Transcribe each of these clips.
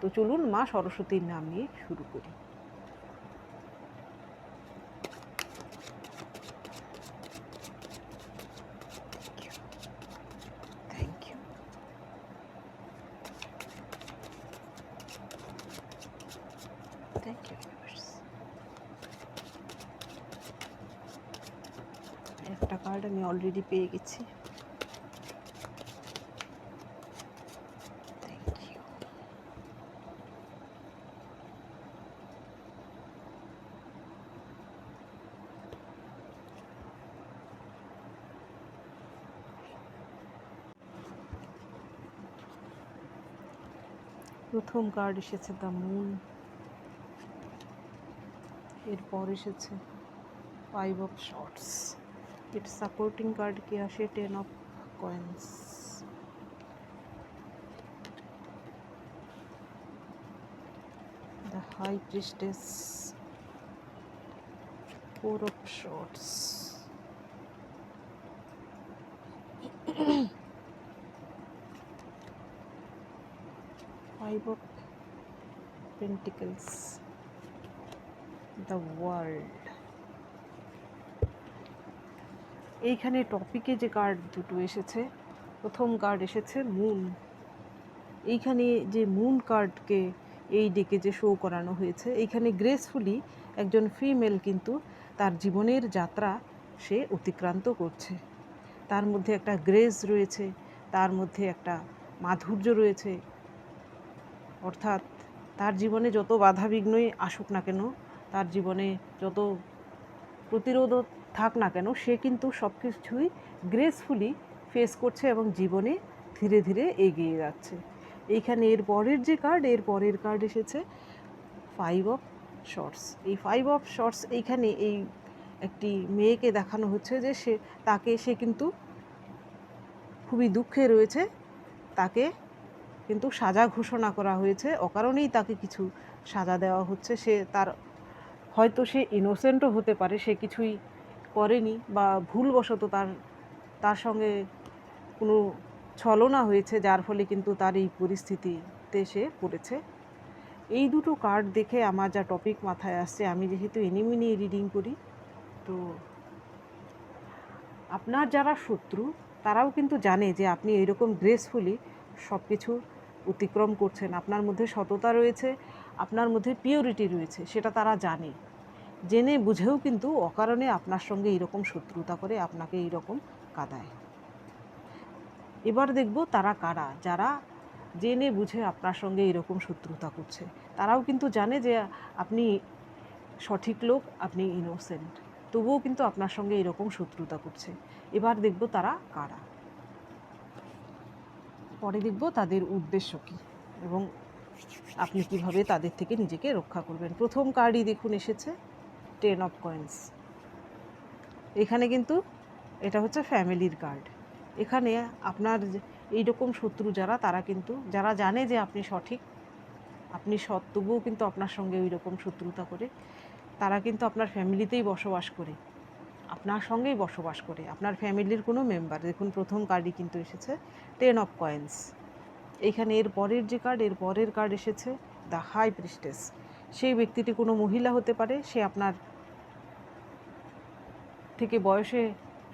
তো চলুন মা সরস্বতীর নাম নিয়ে শুরু করি। একটা কার্ড আমি অলরেডি পেয়ে গেছি থ্যাংক ইউ প্রথম কার্ড এসেছে দ্য মুন এরপর এসেছে ফাইভ অফ শর্টস এর সাপোর্টিং কার্ড কি আসে? Ten of coins the high priestess four of swords five of pentacles. The world. এইখানে টপিকে যে কার্ড দুটো এসেছে, প্রথম কার্ড এসেছে মুন এইখানে যে মুন কার্ডকে এই ডেকে যে শো করানো হয়েছে, এইখানে গ্রেসফুলি একজন ফিমেল কিন্তু তার জীবনের যাত্রা সে অতিক্রান্ত করছে। তার মধ্যে একটা গ্রেস রয়েছে, তার মধ্যে একটা মাধুর্য রয়েছে অর্থাৎ তার জীবনে যত বাধাবিঘ্নই আসুক না কেন, তার জীবনে যত প্রতিরোধ থাক না কেন, সে কিন্তু সব কিছুই গ্রেসফুলি ফেস করছে এবং জীবনে ধীরে ধীরে এগিয়ে যাচ্ছে। এইখানে এর পরের যে কার্ড এর পরের কার্ড এসেছে ফাইভ অফ শর্টস এই ফাইভ অফ শর্টস এইখানে এই একটি মেয়েকে দেখানো হচ্ছে যে সে, তাকে সে কিন্তু খুবই দুঃখে রয়েছে, তাকে কিন্তু সাজা ঘোষণা করা হয়েছে। অকারণেই তাকে কিছু সাজা দেওয়া হচ্ছে। সে তার হয়তো সে ইনোসেন্টও হতে পারে, সে কিছুই করেনি বা ভুলবশত তার তার সঙ্গে কোনো ছলনা হয়েছে, যার ফলে কিন্তু তার এই পরিস্থিতিতে সে পড়েছে। এই দুটো কার্ড দেখে আমার যা টপিক মাথায় আসছে, আমি যেহেতু এনিমি নিয়ে রিডিং করি, তো আপনার যারা শত্রু, তারাও কিন্তু জানে যে আপনি এইরকম গ্রেসফুলি সব কিছু অতিক্রম করছেন, আপনার মধ্যে সততা রয়েছে, আপনার মধ্যে পিওরিটি রয়েছে, সেটা তারা জানে। জেনে বুঝেও কিন্তু অকারণে আপনার সঙ্গে এইরকম শত্রুতা করে আপনাকে এইরকম কাদায়। এবার দেখব তারা কারা, যারা জেনে বুঝে আপনার সঙ্গে এরকম শত্রুতা করছে। তারাও কিন্তু জানে যে আপনি সঠিক লোক, আপনি ইনোসেন্ট তবুও কিন্তু আপনার সঙ্গে এরকম শত্রুতা করছে। এবার দেখব তারা কারা। পরে দেখব তাদের উদ্দেশ্য কী। এবং আপনি কীভাবে তাদের থেকে নিজেকে রক্ষা করবেন। প্রথম কার্ডই দেখুন এসেছে টেন অফ কয়েন্স এখানে কিন্তু এটা হচ্ছে ফ্যামিলির কার্ড এখানে আপনার এইরকম শত্রু যারা, তারা কিন্তু, যারা জানে যে আপনি সঠিক, আপনি সৎ, তবুও কিন্তু আপনার সঙ্গে ওই রকম শত্রুতা করে। তারা কিন্তু আপনার ফ্যামিলিতেই বসবাস করে। আপনার সঙ্গেই বসবাস করে। আপনার ফ্যামিলির কোনো মেম্বার দেখুন প্রথম কার্ডই কিন্তু এসেছে। টেন অফ কয়েন্স এখানে এর পরের যে কার্ড এর পরের কার্ড এসেছে দ্য হাই প্রিস্টেস সেই ব্যক্তিটি কোনো মহিলা হতে পারে, সে আপনার থেকে বয়সে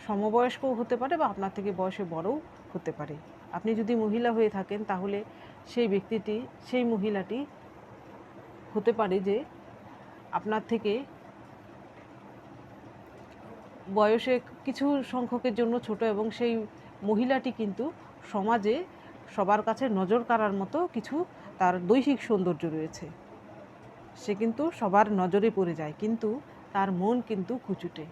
সমবয়স্কও হতে পারে বা আপনার থেকে বয়সে বড়ও হতে পারে। আপনি যদি মহিলা হয়ে থাকেন, তাহলে সেই ব্যক্তিটি, সেই মহিলাটি হতে পারে যে আপনার থেকে বয়সে কিছু সংখ্যকের জন্য ছোট এবং সেই মহিলাটি কিন্তু সমাজে সবার কাছে নজর কাড়ার মতো কিছু তার দৈহিক সৌন্দর্য রয়েছে। সে কিন্তু সবার নজরে পড়ে যায়, কিন্তু তার মন কিন্তু কুচুটে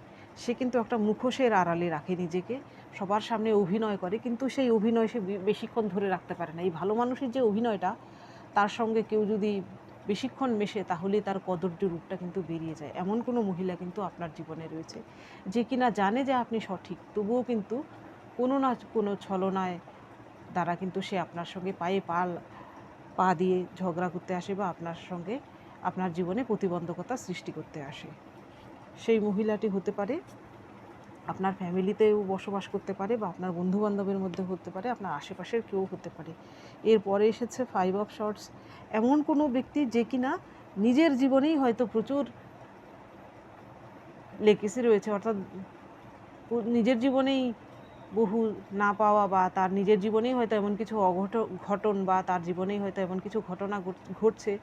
সে কিন্তু একটা মুখোশের আড়ালে রাখে নিজেকে, সবার সামনে অভিনয় করে, কিন্তু সেই অভিনয় সে বেশিক্ষণ ধরে রাখতে পারে না। এই ভালো মানুষের যে অভিনয়টা, তার সঙ্গে কেউ যদি বেশিক্ষণ মেশে তাহলেই তার কদর্য রূপটা কিন্তু বেরিয়ে যায়। এমন কোনো মহিলা কিন্তু আপনার জীবনে রয়েছে, যে কিনা জানে যে আপনি সঠিক, তবুও কিন্তু কোনো না কোনো ছলনায় দ্বারা কিন্তু সে আপনার সঙ্গে পায়ে পাল, পা দিয়ে ঝগড়া করতে আসে বা আপনার সঙ্গে আপনার জীবনে প্রতিবন্ধকতা সৃষ্টি করতে আসে। সেই মহিলাটি হতে পারে, আপনার ফ্যামিলিতেও বসবাস করতে পারে বা আপনার বন্ধু বান্ধবের মধ্যে হতে পারে, আপনার আশেপাশের কেউ হতে পারে। এরপরে এসেছে ফাইভ অফ শর্টস এমন কোনো ব্যক্তি যে কিনা নিজের জীবনেই হয়তো প্রচুর লেকেসি রয়েছে, অর্থাৎ নিজের জীবনেই বহু না পাওয়া বা তার নিজের জীবনেই হয়তো এমন কিছু অঘট, ঘটন বা তার জীবনেই হয়তো এমন কিছু ঘটনা ঘট- ঘটছে,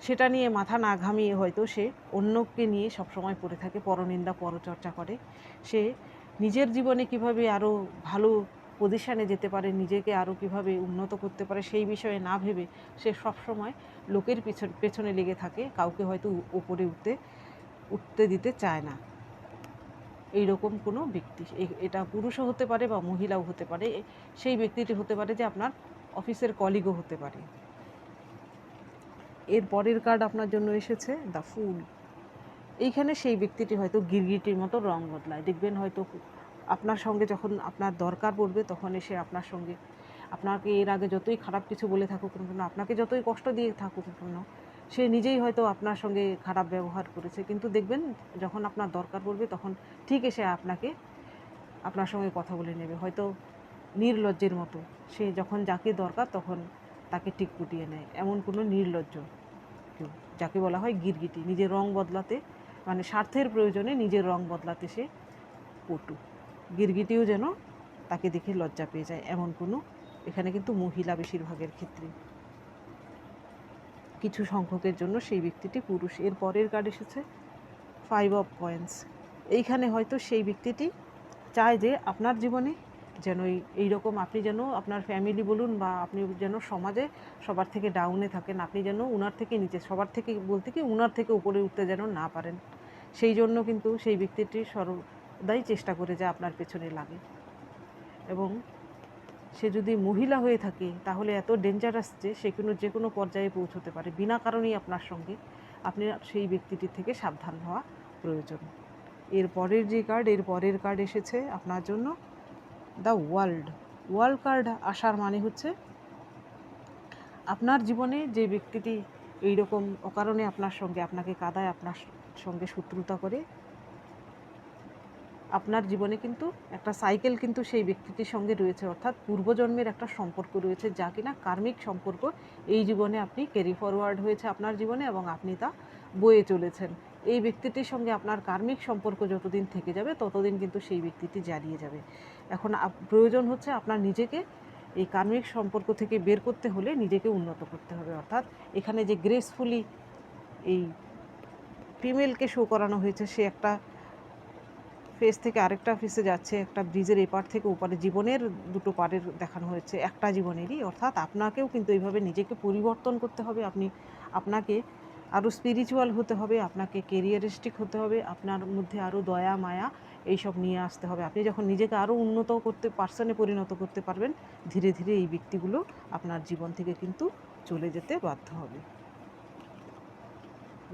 সেটা নিয়ে মাথা না ঘামিয়ে হয়তো সে অন্যকে নিয়ে সবসময় পড়ে থাকে, পরনিন্দা, পরচর্চা করে। সে নিজের জীবনে কীভাবে আরও ভালো পজিশানে যেতে পারে, নিজেকে আরও কীভাবে উন্নত করতে পারে, সেই বিষয়ে না ভেবে সে সবসময় লোকের পিছন, পেছনে লেগে থাকে, কাউকে হয়তো উপরে উঠতে উঠতে দিতে চায় না। এইরকম কোনো ব্যক্তি এটা পুরুষও হতে পারে বা মহিলাও হতে পারে সেই ব্যক্তিটি হতে পারে যে আপনার অফিসের কলিগও হতে পারে। এর পরের কার্ড আপনার জন্য এসেছে দ্য ফুল এইখানে সেই ব্যক্তিটি হয়তো গিরগিটির মতো রং বদলায়। দেখবেন হয়তো আপনার সঙ্গে যখন আপনার দরকার পড়বে, তখন এসে আপনার সঙ্গে, আপনাকে এর আগে যতই খারাপ কিছু বলে থাকুক না কেন, আপনাকে যতই কষ্ট দিয়ে থাকুক না কেন সে নিজেই হয়তো আপনার সঙ্গে খারাপ ব্যবহার করেছে। কিন্তু দেখবেন, যখন আপনার দরকার পড়বে, তখন ঠিক এসে আপনাকে, আপনার সঙ্গে কথা বলে নেবে। হয়তো নির্লজ্জের মতো। সে যখন যাকে দরকার, তখন তাকে ঠিক কুটিয়ে নেয়। এমন কোনো নির্লজ্জ কেউ, যাকে বলা হয় গিরগিটি। নিজের রং বদলাতে মানে স্বার্থের প্রয়োজনে নিজের রং বদলাতে সে পটু। গিরগিটিও যেন তাকে দেখে লজ্জা পেয়ে যায়, এমন কোনো, এখানে কিন্তু মহিলা বেশিরভাগের ক্ষেত্রে। কিছু সংখ্যকের জন্য সেই ব্যক্তিটি পুরুষ। এর পরের কার্ড এসেছে ফাইভ অফ কয়েন্স এইখানে হয়তো সেই ব্যক্তিটি চায় যে আপনার জীবনে যেন এই, এইরকম আপনি যেন আপনার ফ্যামিলি বলুন বা আপনি যেন সমাজে সবার থেকে ডাউনে থাকেন, আপনি যেন উনার থেকে নিচে, সবার থেকে বলতে কি উনার থেকে উপরে উঠতে যেন না পারেন। সেই জন্য কিন্তু সেই ব্যক্তিটি সর্বদাই চেষ্টা করে যে আপনার পেছনে লাগে। এবং সে যদি মহিলা হয়ে থাকে, তাহলে এত ডেঞ্জারাস যে সে কোনো, যে কোনো পর্যায়ে পৌঁছতে পারে। বিনা কারণেই আপনার সঙ্গে আপনি সেই ব্যক্তিটির থেকে সাবধান হওয়া প্রয়োজন। এর পরের যে কার্ড এর পরের কার্ড এসেছে আপনার জন্য। দ্য ওয়ার্ল্ড ওয়ার্ল্ড কার্ড আসার মানে হচ্ছে আপনার জীবনে যে ব্যক্তিটি এইরকম অকারণে আপনার সঙ্গে, আপনাকে কাদায় আপনার সঙ্গে শত্রুতা করে আপনার জীবনে কিন্তু একটা সাইকেল কিন্তু সেই ব্যক্তিটির সঙ্গে রয়েছে। অর্থাৎ পূর্বজন্মের একটা সম্পর্ক রয়েছে যা কিনা কার্মিক সম্পর্ক এই জীবনে আপনি ক্যারি ফরওয়ার্ড হয়েছে আপনার জীবনে এবং আপনি তা বয়ে চলেছেন। এই ব্যক্তিটির সঙ্গে আপনার কার্মিক সম্পর্ক যতদিন থেকে যাবে, ততদিন কিন্তু সেই ব্যক্তিটি জ্বালিয়ে যাবে। এখন প্রয়োজন হচ্ছে আপনার নিজেকে এই কার্মিক সম্পর্ক থেকে বের করতে হলে নিজেকে উন্নত করতে হবে। অর্থাৎ এখানে যে গ্রেসফুলি এই ফিমেলকে শো করানো হয়েছে, সে একটা ফেস থেকে আরেকটা ফেসে যাচ্ছে, একটা ব্রিজের এপার থেকে ওপারে জীবনের দুটো পারের দেখানো হয়েছে, একটা জীবনেরই। অর্থাৎ আপনাকেও কিন্তু এইভাবে নিজেকে পরিবর্তন করতে হবে, আপনি আপনাকে আরও স্পিরিচুয়াল হতে হবে, আপনাকে কেরিয়ারিস্টিক হতে হবে, আপনার মধ্যে আরও দয়া, মায়া এইসব নিয়ে আসতে হবে। আপনি যখন নিজেকে আরও উন্নত করতে পার্সনে পরিণত করতে পারবেন, ধীরে ধীরে এই ব্যক্তিগুলো আপনার জীবন থেকে কিন্তু চলে যেতে বাধ্য হবে।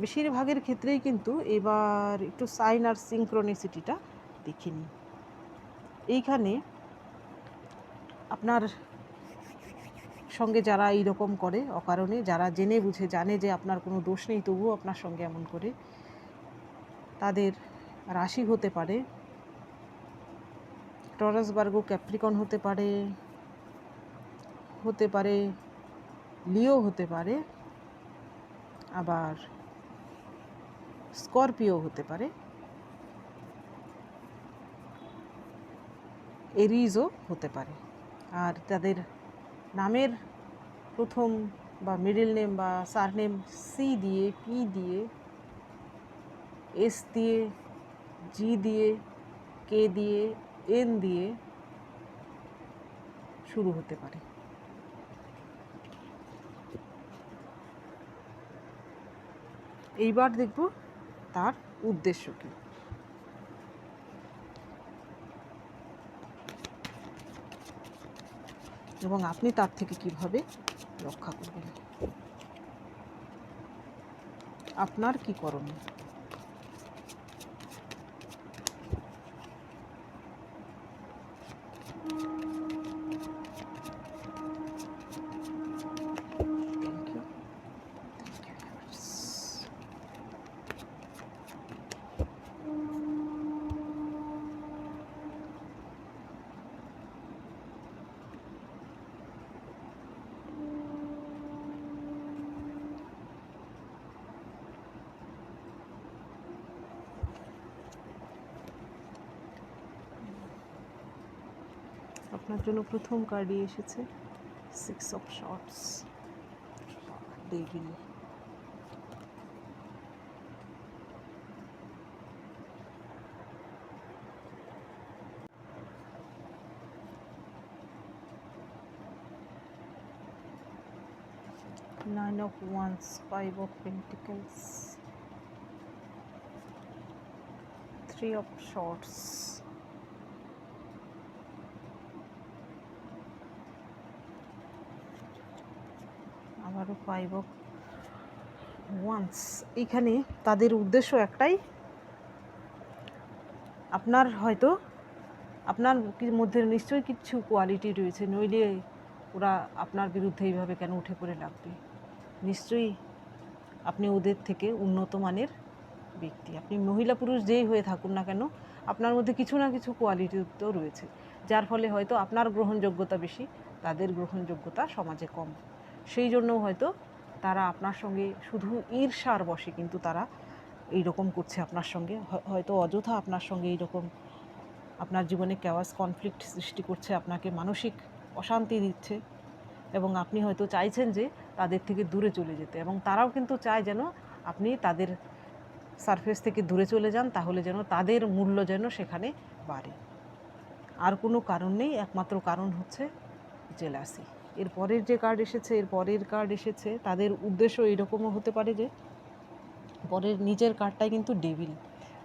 বেশিরভাগের ক্ষেত্রেই কিন্তু এবার একটু সাইন আর সিঙ্ক্রোনিসিটিটা দেখে নিই এইখানে আপনার সঙ্গে যারা এই রকম করে অকারণে, যারা জেনে বুঝে জানে যে আপনার কোনো দোষ নেই, তবুও আপনার সঙ্গে এমন করে, তাদের রাশি হতে পারে, টরাস বার্গো ক্যাপ্রিকন হতে পারে হতে পারে, লিও হতে পারে, আবার স্করপিও হতে পারে। এরিজও হতে পারে। আর তাদের নামের প্রথম বা মিডল নেম বা সারনেম সি দিয়ে পি দিয়ে এস দিয়ে জি দিয়ে কে দিয়ে এন দিয়ে শুরু হতে পারে। এইবার দেখব তার উদ্দেশ্য কী। এবং আপনি তার থেকে কীভাবে রক্ষা করবেন? আপনার কী করণীয়? আপনার জন্য প্রথম কার্ডই এসেছে six of swords devil nine of wands five of pentacles three of swords আবারও ফাইভ অফ ওয়ান্স এখানে তাদের উদ্দেশ্য একটাই, আপনার হয়তো, আপনার মধ্যে নিশ্চয়ই কিছু কোয়ালিটি রয়েছে, নইলে ওরা আপনার বিরুদ্ধে এইভাবে কেন উঠে পড়ে লাগবে? নিশ্চয়ই আপনি ওদের থেকে উন্নত মানের ব্যক্তি। আপনি মহিলা পুরুষ যেই হয়ে থাকুন না কেন, আপনার মধ্যে কিছু না কিছু কোয়ালিটি তো রয়েছে। যার ফলে হয়তো আপনার গ্রহণযোগ্যতা বেশি, তাদের গ্রহণযোগ্যতা সমাজে কম। সেই জন্য হয়তো তারা আপনার সঙ্গে শুধু ঈর্ষার বসে কিন্তু তারা এই রকম করছে আপনার সঙ্গে। হয়- হয়তো অযথা আপনার সঙ্গে এইরকম আপনার জীবনে কেওয়াস কনফ্লিক্ট সৃষ্টি করছে, আপনাকে মানসিক অশান্তি দিচ্ছে এবং আপনি হয়তো চাইছেন যে তাদের থেকে দূরে চলে যেতে এবং তারাও কিন্তু চায় যেন আপনি তাদের সারফেস থেকে দূরে চলে যান, তাহলে যেন তাদের মূল্য যেন সেখানে বাড়ে। আর কোনো কারণ নেই, একমাত্র কারণ হচ্ছে জেলাসি এর পরের যে কার্ড এসেছে, এর পরের কার্ড এসেছে, তাদের উদ্দেশ্য এরকমও হতে পারে যে, পরের নিজের কার্ডটাই কিন্তু ডেভিল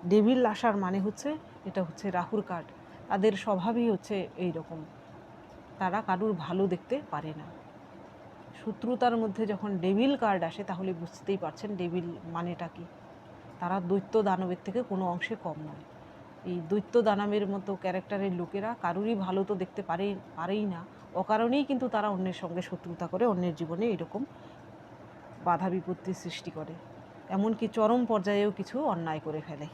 ডেভিল আসার মানে হচ্ছে, এটা হচ্ছে রাহুর কার্ড তাদের স্বভাবই হচ্ছে এই রকম তারা কারুর ভালো দেখতে পারে না। শত্রুতার মধ্যে যখন ডেভিল কার্ড আসে, তাহলে বুঝতেই পারছেন ডেভিল মানেটা কি। তারা দৈত্য দানবের থেকে কোনো অংশে কম নয়। এই দৈত্য দানবের মতো ক্যারেক্টারের লোকেরা কারুরই ভালো তো দেখতে পারে পারেই না। অকারণেই কিন্তু তারা অন্যের সঙ্গে শত্রুতা করে, অন্যের জীবনে এরকম বাধা বিপত্তির সৃষ্টি করে। এমনকি চরম পর্যায়েও কিছু অন্যায় করে ফেলে।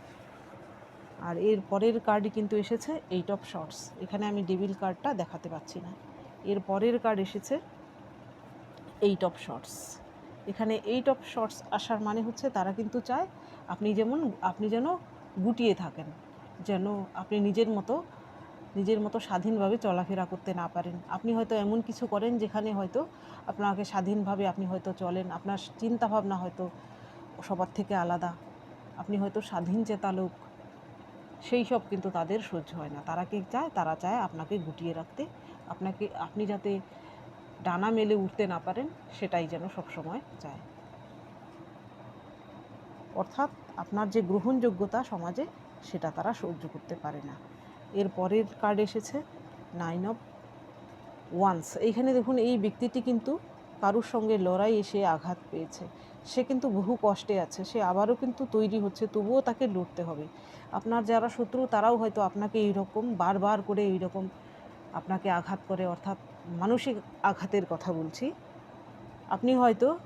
আর এর পরের কার্ড কিন্তু এসেছে এইট অফ শর্টস এখানে আমি ডেবিল কার্ডটা দেখাতে পাচ্ছি না। এর পরের কার্ড এসেছে এইট অফ শর্টস এখানে এইট অফ শর্টস আসার মানে হচ্ছে তারা কিন্তু চায় আপনি যেমন, আপনি যেন গুটিয়ে থাকেন, যেন আপনি নিজের মতো নিজের মতো স্বাধীনভাবে চলাফেরা করতে না পারেন। আপনি হয়তো এমন কিছু করেন যেখানে হয়তো আপনাকে স্বাধীনভাবে আপনি হয়তো চলেন। আপনার চিন্তাভাবনা হয়তো সবার থেকে আলাদা। আপনি হয়তো স্বাধীন চেতা লোক। সেই সব কিন্তু তাদের সহ্য হয় না। তারা কি চায়? তারা চায় আপনাকে গুটিয়ে রাখতে। আপনাকে, আপনি যাতে ডানা মেলে উঠতে না পারেন, সেটাই যেন সবসময় চায়। অর্থাৎ আপনার যে গ্রহণযোগ্যতা সমাজে, সেটা তারা সহ্য করতে পারে না। এর পরের কার্ড এসেছে নাইন অফ ওয়ান্স এইখানে দেখুন, এই ব্যক্তিটি কিন্তু কারুর সঙ্গে লড়াই এসে আঘাত পেয়েছে। সে কিন্তু বহু কষ্টে আছে, সে আবারও কিন্তু তৈরি হচ্ছে, তবুও তাকে লড়তে হবে। আপনার যারা শত্রু, তারাও হয়তো আপনাকে এইরকম বারবার করে এইরকম আপনাকে আঘাত করে, অর্থাৎ মানসিক আঘাতের কথা বলছি। আপনি হয়তো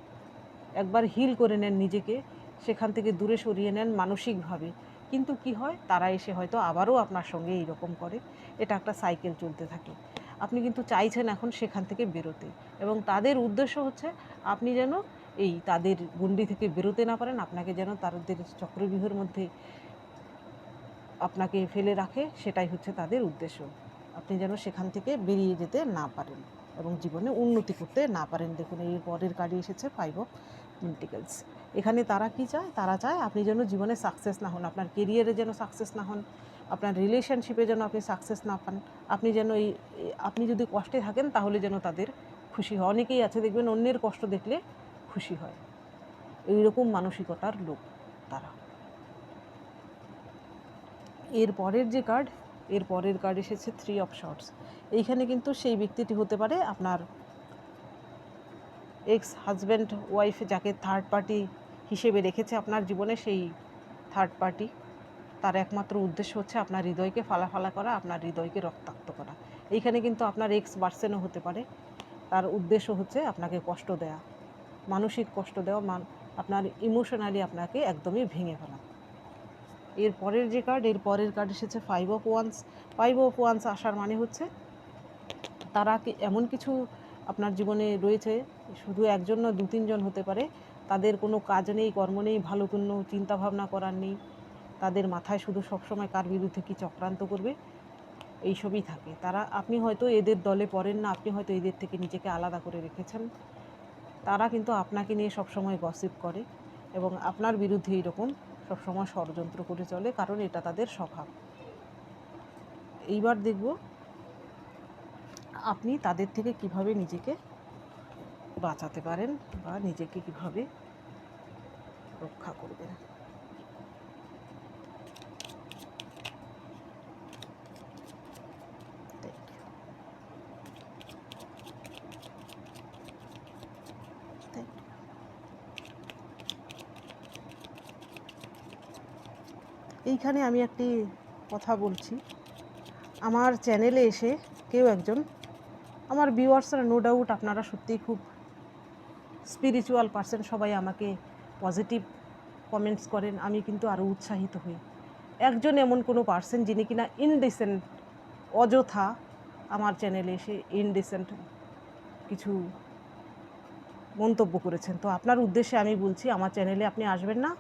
একবার হিল করে নেন নিজেকে, সেখান থেকে দূরে সরিয়ে নেন মানসিকভাবে। কিন্তু কি হয়? তারা এসে হয়তো আবারও আপনার সঙ্গে এইরকম করে। এটা একটা সাইকেল চলতে থাকে। আপনি কিন্তু চাইছেন এখন সেখান থেকে বেরোতে। এবং তাদের উদ্দেশ্য হচ্ছে আপনি যেন এই তাদের গণ্ডি থেকে বেরোতে না পারেন। আপনাকে যেন তাদের চক্রবিহুর মধ্যে আপনাকে ফেলে রাখে। সেটাই হচ্ছে তাদের উদ্দেশ্য। আপনি যেন সেখান থেকে বেরিয়ে যেতে না পারেন এবং জীবনে উন্নতি করতে না পারেন। দেখুন এই পরের কার্ডে এসেছে ফাইভ অফ পেন্টিকেলস এখানে তারা কি চায়? তারা চায় আপনি যেন জীবনে সাকসেস না হন, আপনার কেরিয়ারে যেন সাকসেস না হন, আপনার রিলেশনশিপে যেন আপনি সাকসেস না পান। আপনি যেন এই আপনি যদি কষ্টে থাকেন তাহলে যেন তাদের খুশি হয়। অনেকেই আছে দেখবেন অন্যের কষ্ট দেখলে খুশি হয়। এইরকম মানসিকতার লোক তারা। এর পরের যে কার্ড এর পরের কার্ড এসেছে থ্রি অফ শর্টস এইখানে কিন্তু সেই ব্যক্তিটি হতে পারে আপনার এক্স হাজব্যান্ড ওয়াইফ যাকে থার্ড পার্টি হিসেবে রেখেছে আপনার জীবনে সেই থার্ড পার্টি তার একমাত্র উদ্দেশ্য হচ্ছে আপনার হৃদয়কে ফালাফালা করা, আপনার হৃদয়কে রক্তাক্ত করা। এইখানে কিন্তু আপনার এক্স বার্সেনও হতে পারে। তার উদ্দেশ্য হচ্ছে আপনাকে কষ্ট দেয়া, মানসিক কষ্ট দেওয়া, মান, আপনার ইমোশনালি আপনাকে একদমই ভেঙে ফেলা। এর পরের যে কার্ড এর পরের কার্ড এসেছে five of wands five of wands আসার মানে হচ্ছে তারা এমন কিছু আপনার জীবনে রয়েছে, শুধু একজন না দু তিনজন হতে পারে তাদের কোনো কাজ নেই, কর্ম নেই, ভালো কোনো চিন্তাভাবনা করার নেই। তাদের মাথায় শুধু সবসময় কার বিরুদ্ধে কী চক্রান্ত করবে, এইসবই থাকে। তারা, আপনি হয়তো এদের দলে পড়েন না, আপনি হয়তো এদের থেকে নিজেকে আলাদা করে রেখেছেন। তারা কিন্তু আপনাকে নিয়ে সবসময় গসিপ করে এবং আপনার বিরুদ্ধে এইরকম সবসময় ষড়যন্ত্র করে চলে, কারণ এটা তাদের স্বভাব। এইবার দেখব আপনি তাদের থেকে কীভাবে নিজেকে বাঁচাতে পারেন বা নিজেকে কীভাবে রক্ষা করবেন. এইখানে আমি একটি কথা বলছি। আমার চ্যানেলে এসে কেউ একজন, আমার ভিউয়ার্সরা নো ডাউট আপনারা সত্যিই খুব স্পিরিচুয়াল পার্সন সবাই আমাকে পজিটিভ কমেন্টস করেন, আমি কিন্তু আরও উৎসাহিত হই। একজন এমন কোনো পার্সন যিনি কিনা ইনডিসেন্ট অযথা আমার চ্যানেলে এসে ইনডিসেন্ট কিছু মন্তব্য করেছেন। তো আপনার উদ্দেশ্যে আমি বলছি, আমার চ্যানেলে আপনি আসবেন না।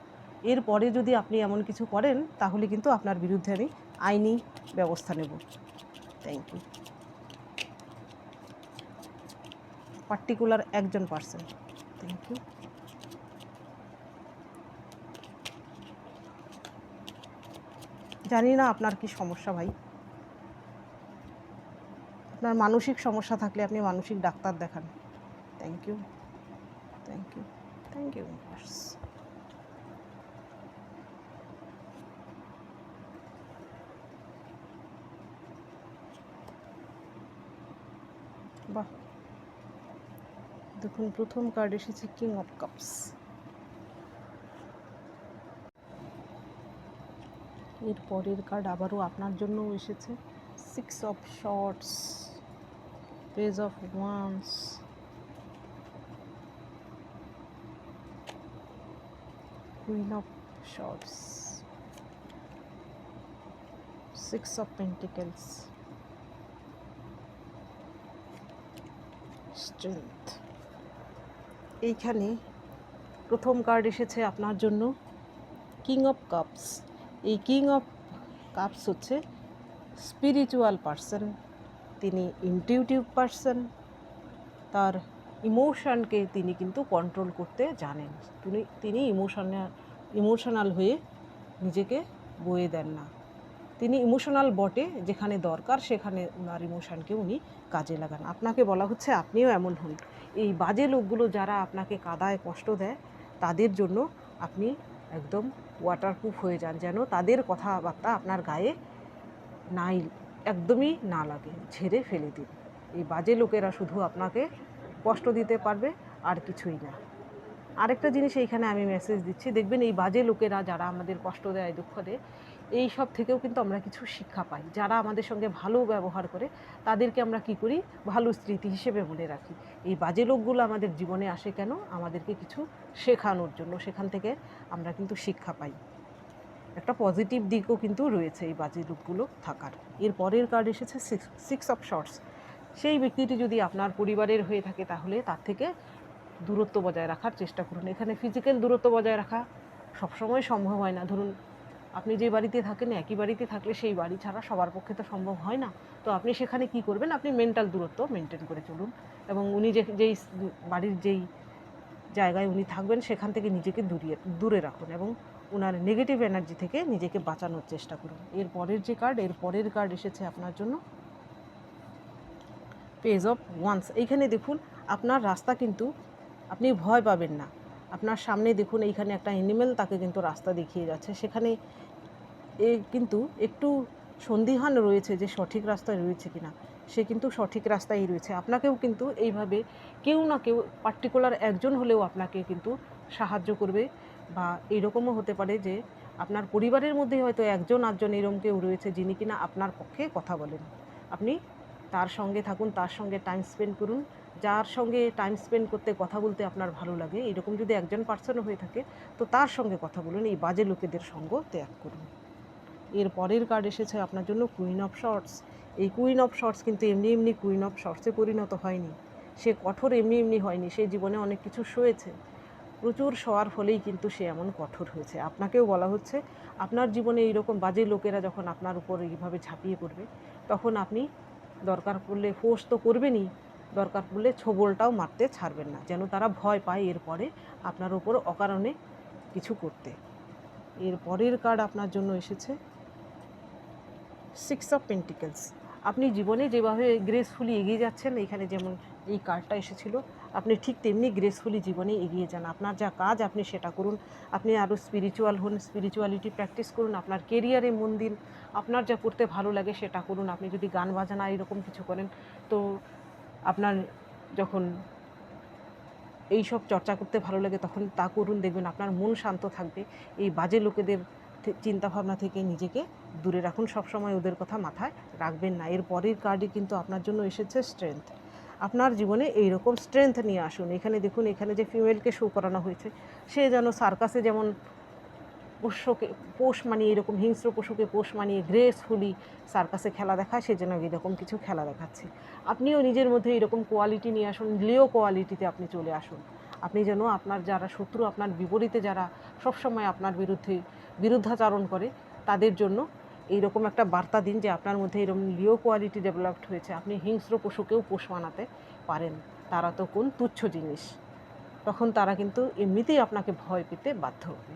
এরপরে যদি আপনি এমন কিছু করেন, তাহলে কিন্তু আপনার বিরুদ্ধে আমি আইনি ব্যবস্থা নেব। থ্যাংক ইউ পার্টিকুলার একজন পার্সন থ্যাংক ইউ জানি না আপনার কি সমস্যা ভাই। আপনার মানসিক সমস্যা থাকলে আপনি মানসিক ডাক্তার দেখান। Thank you thank you thank you বাহ। দেখুন, প্রথম কার্ড এসেছে কিং অফ কাপস এর পরের কার্ড আবারও আপনার জন্য এসেছে। Six of swords page of wands queen of swords six of pentacles strength এইখানে প্রথম কার্ড এসেছে আপনার জন্য কিং অফ কাপস এই কিং অফ কাপস হচ্ছে স্পিরিচুয়াল পার্সন তিনি ইনটিউটিভ পার্সন তার ইমোশনকে তিনি কিন্তু কন্ট্রোল করতে জানেন। তিনি তিনি ইমোশনাল ইমোশনাল হয়ে নিজেকে বয়ে দেন না। তিনি ইমোশনাল বটে যেখানে দরকার সেখানে ওনার ইমোশনকে উনি কাজে লাগান। আপনাকে বলা হচ্ছে আপনিও এমন হন। এই বাজে লোকগুলো যারা আপনাকে কাদায় কষ্ট দেয়, তাদের জন্য আপনি একদম ওয়াটারপ্রুফ হয়ে যান যেন তাদের কথাবার্তা আপনার গায়ে নাই, একদমই না লাগে। ঝেড়ে ফেলে দিন। এই বাজে লোকেরা শুধু আপনাকে কষ্ট দিতে পারবে আর কিছুই না। আরেকটা জিনিস এইখানে আমি মেসেজ দিচ্ছি। দেখবেন এই বাজে লোকেরা যারা আমাদের কষ্ট দেয়, দুঃখ দেয়, এই সব থেকেও কিন্তু আমরা কিছু শিক্ষা পাই। যারা আমাদের সঙ্গে ভালো ব্যবহার করে, তাদেরকে আমরা কি করি? ভালো স্মৃতি হিসেবে মনে রাখি। এই বাজে লোকগুলো আমাদের জীবনে আসে কেন? আমাদেরকে কিছু শেখানোর জন্য। সেখান থেকে আমরা কিন্তু শিক্ষা পাই। একটা পজিটিভ দিকও কিন্তু রয়েছে এই বাজে লোকগুলো থাকার। এর পরের কার্ড এসেছে সিক্স সিক্স অফ শর্টস সেই ব্যক্তিটি যদি আপনার পরিবারের হয়ে থাকে, তাহলে তার থেকে দূরত্ব বজায় রাখার চেষ্টা করুন। এখানে ফিজিক্যাল দূরত্ব বজায় রাখা সবসময় সম্ভব হয় না। ধরুন, আপনি যে বাড়িতে থাকেন, একই বাড়িতে থাকলে সেই বাড়ি ছাড়া সবার পক্ষে তো সম্ভব হয় না। তো আপনি সেখানে কি করবেন? আপনি মেন্টাল দূরত্ব মেনটেন করে চলুন এবং উনি যে, যেই বাড়ির যেই জায়গায় উনি থাকবেন, সেখান থেকে নিজেকে দূরিয়ে, দূরে রাখুন এবং ওনার নেগেটিভ এনার্জি থেকে নিজেকে বাঁচানোর চেষ্টা করুন। এর পরের যে কার্ড এর পরের কার্ড এসেছে আপনার জন্য। পেজ অফ ওয়ান্স এইখানে দেখুন, আপনার রাস্তা কিন্তু আপনি ভয় পাবেন না। আপনার সামনে দেখুন এইখানে একটা অ্যানিমেল তাকে কিন্তু রাস্তা দেখিয়ে যাচ্ছে। সেখানে এ কিন্তু একটু সন্দিহান রয়েছে যে সঠিক রাস্তায় রয়েছে কিনা। সে কিন্তু সঠিক রাস্তায় রয়েছে। আপনাকেও কিন্তু এইভাবে কেউ না কেউ পার্টিকুলার একজন হলেও আপনাকে কিন্তু সাহায্য করবে বা এইরকমও হতে পারে যে আপনার পরিবারের মধ্যে হয়তো একজন আটজন এরম কেউ রয়েছে যিনি কিনা আপনার পক্ষে কথা বলেন। আপনি তার সঙ্গে থাকুন, তার সঙ্গে টাইম স্পেন্ড করুন। যার সঙ্গে টাইম স্পেন্ড করতে, কথা বলতে আপনার ভালো লাগে, এরকম যদি একজন পার্সনও হয়ে থাকে, তো তার সঙ্গে কথা বলুন, এই বাজে লোকেদের সঙ্গ ত্যাগ করুন। এর পরের কার্ড এসেছে আপনার জন্য কুইন অফ শর্টস এই কুইন অফ শর্টস কিন্তু এমনি এমনি কুইন অফ শর্টসে পরিণত হয়নি। সে কঠোর এমনি এমনি হয়নি, সে জীবনে অনেক কিছু সয়েছে। প্রচুর শোয়ার ফলেই কিন্তু সে এমন কঠোর হয়েছে। আপনাকেও বলা হচ্ছে, আপনার জীবনে এইরকম বাজে লোকেরা যখন আপনার উপর এইভাবে ঝাঁপিয়ে পড়বে, তখন আপনি দরকার পড়লে ফোর্স তো করবেনই। দরকার পড়লে ছোবলটাও মারতে ছাড়বেন না, যেন তারা ভয় পায় এরপরে আপনার ওপর অকারণে কিছু করতে। এর পরের কার্ড আপনার জন্য এসেছে। সিক্স অফ পেন্টিকেলস আপনি জীবনে যেভাবে গ্রেসফুলি এগিয়ে যাচ্ছেন, এখানে যেমন এই কার্ডটা এসেছিল, আপনি ঠিক তেমনি গ্রেসফুলি জীবনে এগিয়ে যান। আপনার যা কাজ, আপনি সেটা করুন। আপনি আরও স্পিরিচুয়াল হন স্পিরিচুয়ালিটি প্র্যাকটিস করুন। আপনার কেরিয়ারে মন দিন। আপনার যা করতে ভালো লাগে সেটা করুন। আপনি যদি গান বাজানা এরকম কিছু করেন, তো আপনার যখন এইসব চর্চা করতে ভালো লাগে, তখন তা করুন, দেখবেন আপনার মন শান্ত থাকবে। এই বাজে লোকেদের চিন্তাভাবনা থেকে নিজেকে দূরে রাখুন। সবসময় ওদের কথা মাথায় রাখবেন না। এর পরের কার্ডে কিন্তু আপনার জন্য এসেছে স্ট্রেংথ আপনার জীবনে এই রকম স্ট্রেংথ নিয়ে আসুন। এখানে দেখুন, এখানে যে ফিমেলকে শো করানো হয়েছে, সে যেন সার্কাসে যেমন পোষ্যকে পোষ মানিয়ে, এরকম হিংস্র পশুকে পোষ মানিয়ে গ্রেসফুলি সার্কাসে খেলা দেখায় সে যেন এরকম কিছু খেলা দেখাচ্ছে। আপনিও নিজের মধ্যে এরকম কোয়ালিটি নিয়ে আসুন লিও কোয়ালিটিতে আপনি চলে আসুন। আপনি যেন আপনার যারা শত্রু, আপনার বিপরীতে যারা সবসময় আপনার বিরুদ্ধে বিরুদ্ধাচারণ করে, তাদের জন্য এইরকম একটা বার্তা দিন যে আপনার মধ্যে এরকম লিও কোয়ালিটি ডেভেলপড হয়েছে। আপনি হিংস্র পশুকেও পোষ মানাতে পারেন। তারা তো কোন তুচ্ছ জিনিস। তখন তারা কিন্তু এমনিতেই আপনাকে ভয় পেতে বাধ্য হবে।